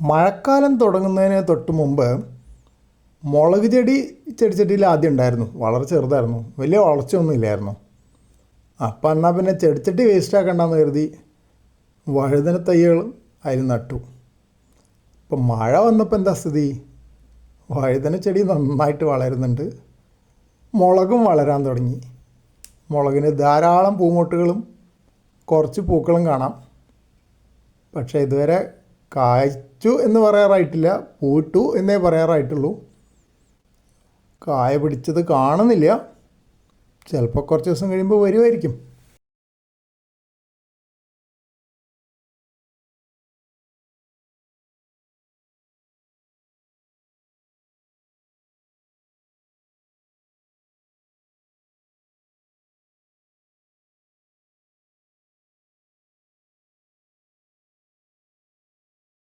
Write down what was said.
മഴക്കാലം തുടങ്ങുന്നതിന് തൊട്ട് മുമ്പ് മുളക് ചെടി ചെടിച്ചട്ടിയിൽ ആദ്യം ഉണ്ടായിരുന്നു. വളരെ ചെറുതായിരുന്നു. വലിയ വളർച്ചയൊന്നും ഇല്ലായിരുന്നു. അപ്പം എന്നാൽ പിന്നെ ചെടിച്ചട്ടി വേസ്റ്റ് ആക്കണ്ടെന്ന് കരുതി വഴുതന തൈകളും അതിൽ നട്ടു. ഇപ്പം മഴ വന്നപ്പോൾ എന്താ സ്ഥിതി? വഴുതന ചെടി നന്നായിട്ട് വളരുന്നുണ്ട്. മുളകും വളരാൻ തുടങ്ങി. മുളകിന് ധാരാളം പൂമൊട്ടുകളും കുറച്ച് പൂക്കളും കാണാം. പക്ഷേ ഇതുവരെ കായ്ച്ചു എന്ന് പറയാറായിട്ടില്ല പൂട്ടു എന്നേ പറയാറായിട്ടുള്ളൂ. കായ പിടിച്ചത് കാണുന്നില്ല. ചിലപ്പോൾ കുറച്ച് ദിവസം കഴിയുമ്പോൾ വരുമായിരിക്കും